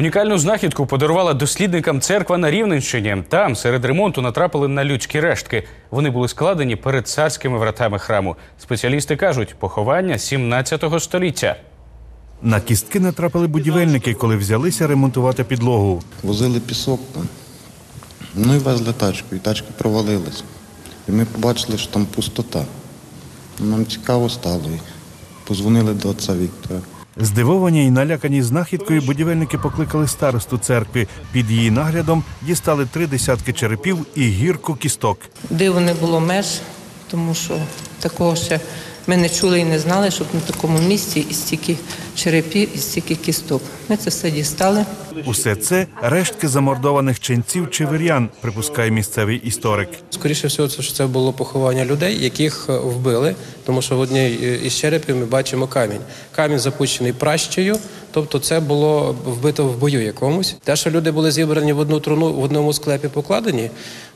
Унікальну знахідку подарувала дослідникам церква на Рівненщині. Там серед ремонту натрапили на людські рештки. Вони були складені перед царськими вратами храму. Спеціалісти кажуть, поховання 17 століття. На кістки натрапили будівельники, коли взялися ремонтувати підлогу. Возили пісок там. Ну і везли тачку, і тачка провалилась. І ми побачили, що там пустота. Нам цікаво стало. І позвонили до отця Віктора. Здивовані і налякані знахідкою, будівельники покликали старосту церкви. Під її наглядом дістали три десятки черепів і гірку кісток. Диву не було меж, тому що такого ще ми не чули і не знали, щоб на такому місці і стільки черепів, і стільки кісток. Ми це все дістали. Усе це рештки замордованих ченців чи вір'ян, припускає місцевий історик. Скоріше всього, це що це було поховання людей, яких вбили, тому що в одній е, із черепів ми бачимо камінь. Камінь запущений пращею, тобто це було вбито в бою якомусь. Те, що люди були зібрані в одну труну в одному склепі покладені,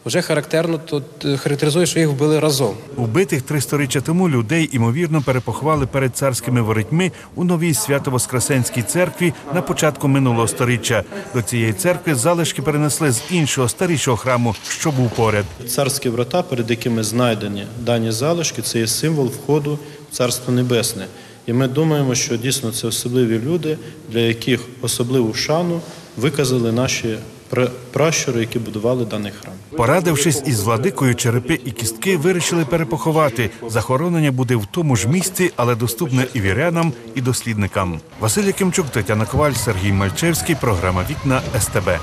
вже характерно тут е, характеризує, що їх вбили разом. Убитих три сторіччя тому людей імовірно перепоховали перед царськими воротьми у новій Свято-Воскресенській церкві на початку минулого сторіччя. До цієї церкви залишки перенесли з іншого старішого храму, що був поряд. Царські врата, перед якими знайдені дані залишки, це є символ входу в Царство Небесне. І ми думаємо, що дійсно це особливі люди, для яких особливу шану виказали наші пращури, які будували даний храм. Порадившись із владикою, черепи і кістки вирішили перепоховати. Захоронення буде в тому ж місці, але доступне і вірянам, і дослідникам. Василь Якимчук, Тетяна Коваль, Сергій Мальчевський. Програма Вікна СТБ.